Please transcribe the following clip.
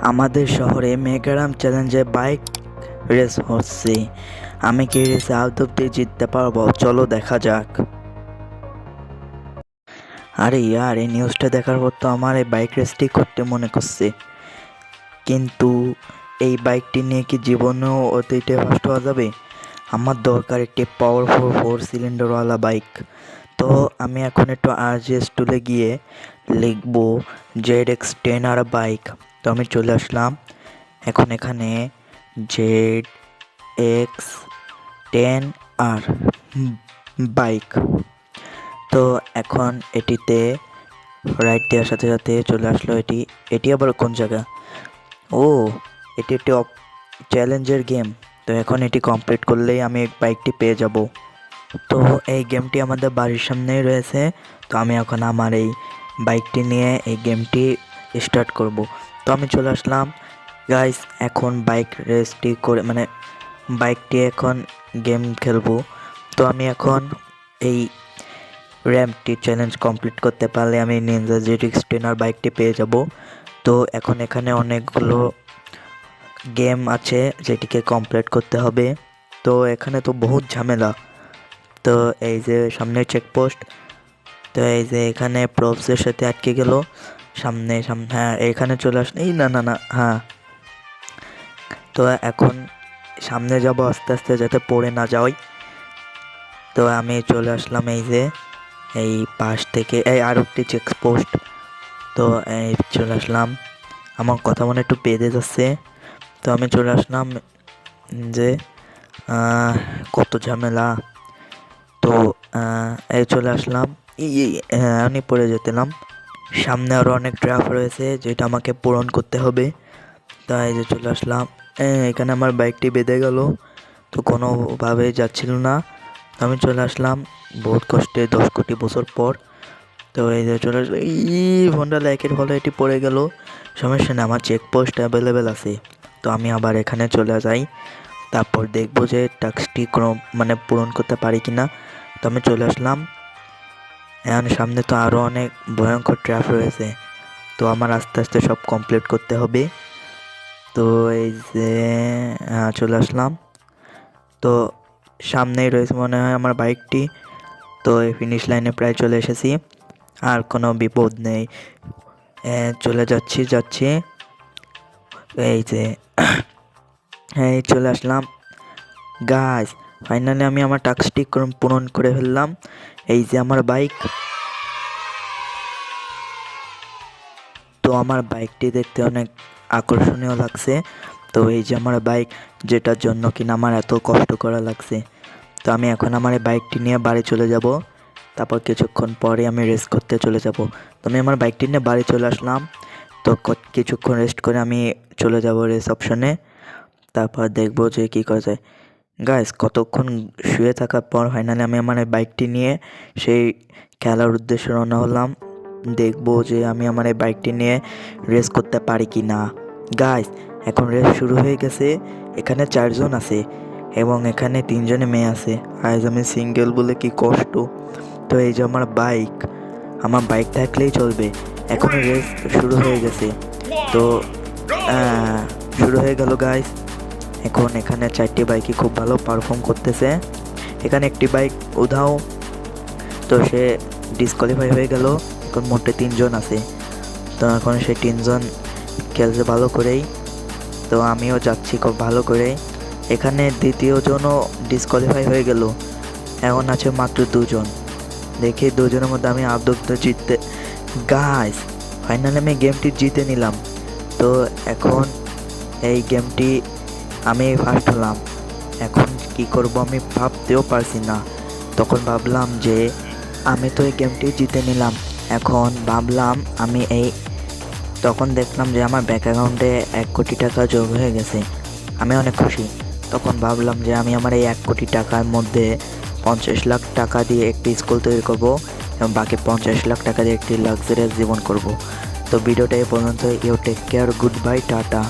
আমাদের শহরে মেগারাম চ্যালেঞ্জে বাইক রেস হচ্ছে। আমি কি রেসে আউট অব্দি জিততে পারব? চলো দেখা যাক। আরে ইয়ার, এই নিউজটা দেখার পর তো আমার এই বাইক রেসটি করতে মনে করছে। কিন্তু এই বাইকটি নিয়ে কি জীবনেও অতীতে ফার্স্ট হওয়া যাবে? আমার দরকার একটি পাওয়ারফুল ফোর সিলিন্ডারওয়ালা বাইক তো আমি এখন একটু আরজিএস টুলে গিয়ে লিখব Z X ten R bike তো আমি চলে আসলাম। এখন এখানে Z X ten R bike. তো এখন এটিতে রাইট দেওয়ার সাথে সাথে চলে আসলো এটি। এটি আবার কোন জায়গা? ও, এটি একটি চ্যালেঞ্জের গেম। তো এখন এটি কমপ্লিট করলেই আমি বাইকটি পেয়ে যাব। তো এই গেমটি আমাদের বাড়ির সামনেই রয়েছে। তো আমি এখন আমার এই বাইকটি নিয়ে এই গেমটি স্টার্ট করব। তো আমি চলে আসলাম। গাইস এখন বাইক রেসটি করে মানে বাইকটি এখন গেম খেলব। তো আমি এখন এই র্যাম্পটি চ্যালেঞ্জ কমপ্লিট করতে পারলে আমি নিনজা জেডিক্স টেনার বাইকটি পেয়ে যাব। তো এখন এখানে অনেকগুলো গেম আছে যেটিকে কমপ্লিট করতে হবে। তো এখানে তো বহুত ঝামেলা। তো এই যে সামনে চেকপোস্ট তো এই যে এখানে প্রপসের সাথে আটকে গেল। সামনে সামনে হ্যাঁ এখানে চলে আস এই না না না হ্যাঁ। তো এখন সামনে যাব আস্তে আস্তে যাতে পড়ে না যাওয়াই। তো আমি চলে আসলাম এই যে এই পাশ থেকে এই আর একটি চেকপোস্ট তো এই চলে আসলাম। আমার কথা মনে একটু বেঁধে যাচ্ছে। তো আমি চলে আসলাম যে কত ঝামেলা। তো এই চলে আসলাম। এই এই, হ্যাঁ, আমি পড়ে যেতেলাম। সামনে আরও অনেক ড্রাফ রয়েছে, যেটা আমাকে পূরণ করতে হবে। তাই যে চলে আসলাম। এখানে আমার বাইকটি বেঁধে গেল, তো কোনোভাবে যাচ্ছিল না। আমি চলে আসলাম, বহুত কষ্টে দশ কোটি বছর পর। তো এই যে চলে আসলো এই ফোনটা লাইকের ফলে এটি পড়ে গেল। সমস্যা নেই, আমার চেকপোস্ট অ্যাভেলেবেল আছে। তো আমি আবার এখানে চলে যাই। তারপর দেখব যে টাস্কটি কোনো মানে পূরণ করতে পারি কি না তো আমি চলে আসলাম। এখন সামনে তো আরও অনেক ভয়ঙ্কর ট্র্যাপ রয়েছে। তো আমার আস্তে আস্তে সব কমপ্লিট করতে হবে। তো এই যে চলে আসলাম। তো সামনেই রয়েছে মনে হয় আমার বাইকটি তো এই ফিনিশ লাইনে প্রায় চলে এসেছি। আর কোনো বিপদ নেই। চলে যাচ্ছি যাচ্ছি। এই যে, এই চলে আসলাম। গাছ ফাইনালি আমি আমার টাস্কটি পূরণ করে ফেললাম। এই যে আমার বাইক তো আমার বাইকটি দেখতে অনেক আকর্ষণীয় লাগছে। তো এই যে আমার বাইক যেটার জন্য কিনা আমার এত কষ্ট করা লাগছে। তো আমি এখন আমার এই বাইকটি নিয়ে বাড়ি চলে যাব। তারপর কিছুক্ষণ পরে আমি রেস্ট করতে চলে যাব। তো আমি আমার বাইকটি নিয়ে বাড়ি চলে আসলাম। তো কিছুক্ষণ রেস্ট করে আমি চলে যাব রেস অপশনে তারপর দেখব যে কী করা যায়। গাইস কতক্ষণ শুয়ে থাকার পর ফাইনালি আমি আমার বাইকটি নিয়ে সেই খেলার উদ্দেশ্যে রওনা হলাম। দেখব যে আমি আমার এই বাইকটি নিয়ে রেস করতে পারি কি না গাইস এখন রেস শুরু হয়ে গেছে। এখানে চারজন আছে এবং এখানে তিনজনে মেয়ে আছে। আজ আমি সিঙ্গেল বলে কি কষ্ট? তো এই যে আমার বাইক আমার বাইক থাকলেই চলবে। এখন রেস শুরু হয়ে গেছে। তো শুরু হয়ে গেল গাইস এখন এখানে চারটি বাইকই খুব ভালো পারফর্ম করতেছে। এখানে একটি বাইক উধাও, তো সে ডিসকোয়ালিফাই হয়ে গেল। এখন মোটে তিনজন আছে। তো এখন সে তিনজন খেলছে ভালো করেই। তো আমিও যাচ্ছি খুব ভালো করে এখানে দ্বিতীয় জনও ডিসকোয়ালিফাই হয়ে গেল। এখন আছে মাত্র দুজন। দেখি দুজনের মধ্যে আমি আদব্দ জিততে গাইস ফাইনালি আমি গেমটি জিতে নিলাম। তো এখন এই গেমটি আমি ফার্স্ট হলাম এখন কি করব আমি ভাবতেও পারছি না। তখন ভাবলাম যে, আমি তো এই গেমটি জিতে নিলাম। এখন ভাবলাম আমি এই, তখন দেখলাম যে আমার ব্যাঙ্ক অ্যাকাউন্টে এক কোটি টাকা যোগ হয়ে গেছে। আমি অনেক খুশি। তখন ভাবলাম যে আমি আমার এই এক কোটি টাকার মধ্যে পঞ্চাশ লাখ টাকা দিয়ে একটি স্কুল তৈরি করব এবং বাকি পঞ্চাশ লাখ টাকা দিয়ে একটি লাক্সারিয়াস জীবন করব। তো ভিডিওটা এই পর্যন্ত you take care good bye tata